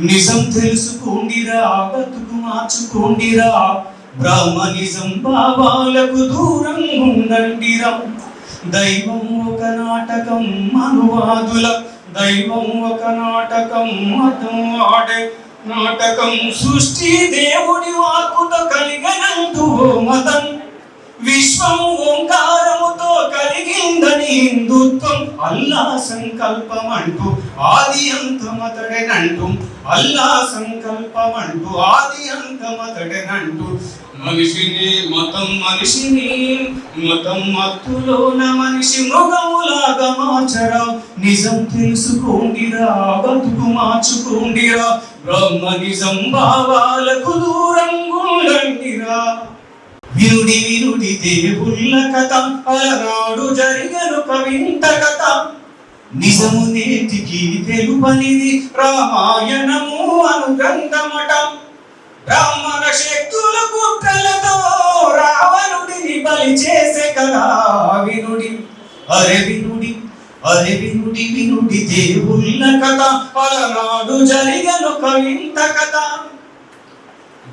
నిజం తెలుసుకోండిరా బతుకు మార్చుకోండిరా. బ్రహ్మనిజం భావాలకు దూరం ఉండండిరా. దైవం ఒక నాటకం మనువాదుల దైవం ఒక నాటకం మతం ఆడే నాటకం. సృష్టి దేవుడి వాకుతో కలిగనంటూ మతం విశ్వం ఓంకారముతో కలిగిందని హిందుత్వం అల్లా సంకల్పం అంటూ ఆది అంతమతడెనంటూ అల్లా సంకల్పం అంటూ ఆది అంతమతడెనంటూ. మనిషిని మతం మనిషిని మతం మత్తులోన మనిషి మృగములాగా మార్చరా. నిజం తెలుసుకోండిరా బతుకు మార్చుకోండిరా. బ్రహ్మ నిజం భావాలకు దూరంగా ఉండండిరా విరుడి విరుడి దేవుళ్ళ కథ అలనాడు జరిగను కవింత కథ. నిజము నేటికి తెలుపనిది రామాయణము అనుగ్రంథమట బ్రాహ్మణ శక్తుల కుట్రలతో రావణుడిని బలి చేసే కదా వినుడి. అరే వినుడి అరే వినుడి వినుడి దేవుళ్ళ కథ అలనాడు జరిగను కవింత కథ.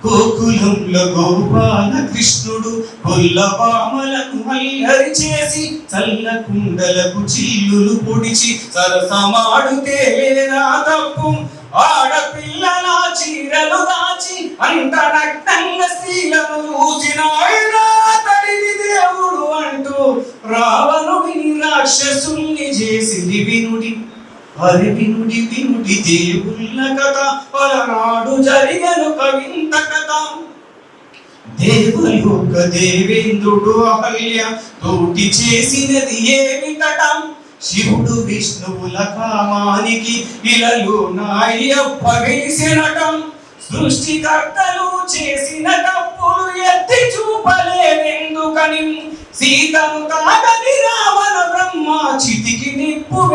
గోకులంలో గోపాల కృష్ణుడు కొల్లబామలను అల్లరి చేసి చల్ల కుండలకు చిల్లులు పొడిచి సరసమాడుతే లేరా తప్పు. ఆడపిల్లల చీరలు దాచి అంత నగ్నంగా స్త్రీలను చూసిన తడిది దేవుడు అంటూ రావణుడిని రాక్షసుల్ని చేసి వినుడి హరి వినుడి వినుడి దేవుళ్ళ కథ పలనాడు జరిగను కవింత కథ. దేవలోక దేవేంద్రుడు అహల్య తోటి చేసినది ఏమిటట శివుడు విష్ణువుల కామానికి ఇలలు నాయ్యప్ప వేసినటం సృష్టికర్తలు చేసిన తప్పులు ఎత్తి చూపలేదెందుకని? సీతను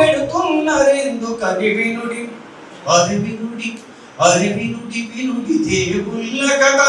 పెడుతున్నరెందుకని వినుడి అది వినుడి అది వినుడి వినుడి దేవుళ్ళ కథ